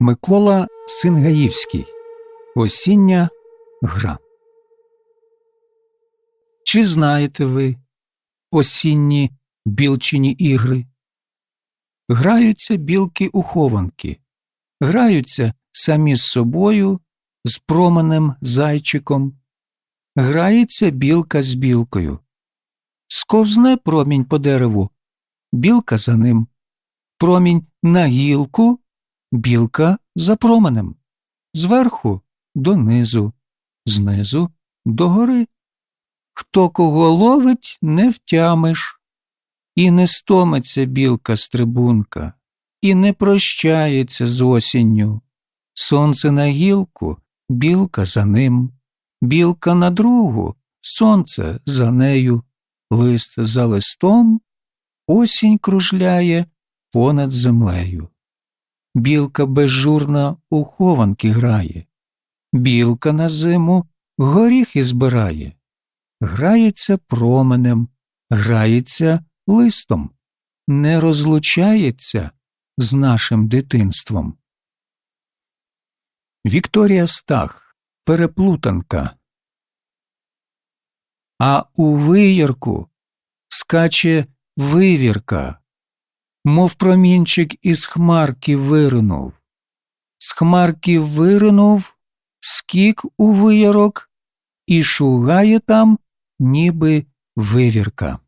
Микола Сингаївський Осіння гра. Чи знаєте ви осінні білчині ігри? Граються білки у хованки, граються самі з собою, з променем зайчиком, грається білка з білкою. Сковзне промінь по дереву, білка за ним, промінь на гілку, білка за променем, зверху донизу, знизу догори. Хто кого ловить, не втямиш, і не стомиться білка стрибунка, і не прощається з осінню. Сонце на гілку, білка за ним, білка на другу, сонце за нею, лист за листом, осінь кружляє понад землею. Білка безжурна у хованки грає, білка на зиму горіхи збирає, грається променем, грається листом, не розлучається з нашим дитинством. Вікторія Стах Переплутанка. А у виярку скаче вивірка, мов промінчик із хмарки виринув. З хмарки виринув, скік у виярок і шугає там, ніби вивірка.